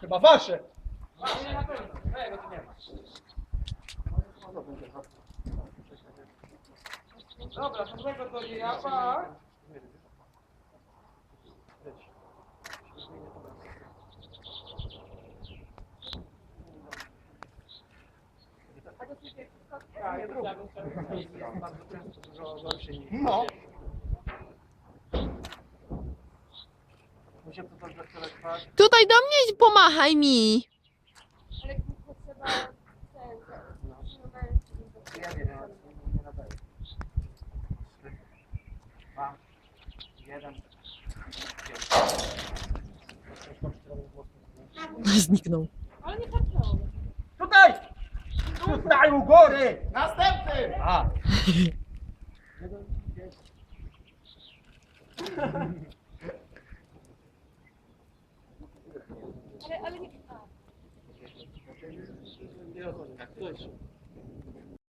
Chyba wasze. Nie, na pewno. Mojego tu nie ma. Dobra, to tego to nie ja, pa. Ja, ja bym chciał bardzo często dużo gorszy niż No. Muszę to dobrze przelekwać. Tutaj do mnie pomachaj mi. Ale tylko trzeba ten, ten, Ja wiem, ja nie nadaję. Trzy, dwa, jeden. Zniknął. Ale nie patrzą. Tutaj! Tutaj u góry! Następny! A. Ale, ale nie... A.